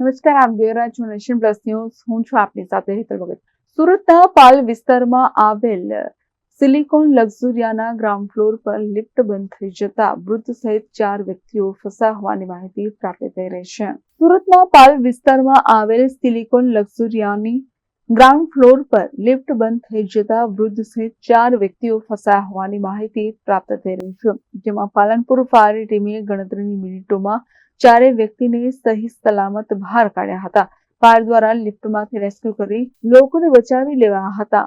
નમસ્કાર, આપ જોઈ રહ્યા છો નેશન પ્લસ ન્યૂઝ. હું છું આપની સાથે હેતલ ભગત. સુરતના પાલ વિસ્તારમાં આવેલ સિલિકોન લક્ઝુરિયાના ગ્રાઉન્ડ ફ્લોર પર લિફ્ટ બંધ થઈ જતા વૃદ્ધ સહિત ચાર વ્યક્તિઓ ફસા હોવાની માહિતી પ્રાપ્ત થઈ રહી છે. સુરતના પાલ વિસ્તારમાં આવેલ સિલિકોન લક્ઝુરિયાની ગ્રાઉન્ડ ફ્લોર પર લિફ્ટ બંધ થઈ જતા વૃદ્ધ સહિત ચાર વ્યક્તિઓ ફસાયા હોવાની માહિતી પ્રાપ્ત થઈ રહી છે. જેમાં પાલનપુર ફાયર ટીમે ગણતરીની મિનિટોમાં ચારેય વ્યક્તિને સહી સલામત બહાર કાઢ્યા હતા. ફાયર દ્વારા લિફ્ટમાંથી રેસ્ક્યુ કરી લોકોને બચાવી લેવા હતા.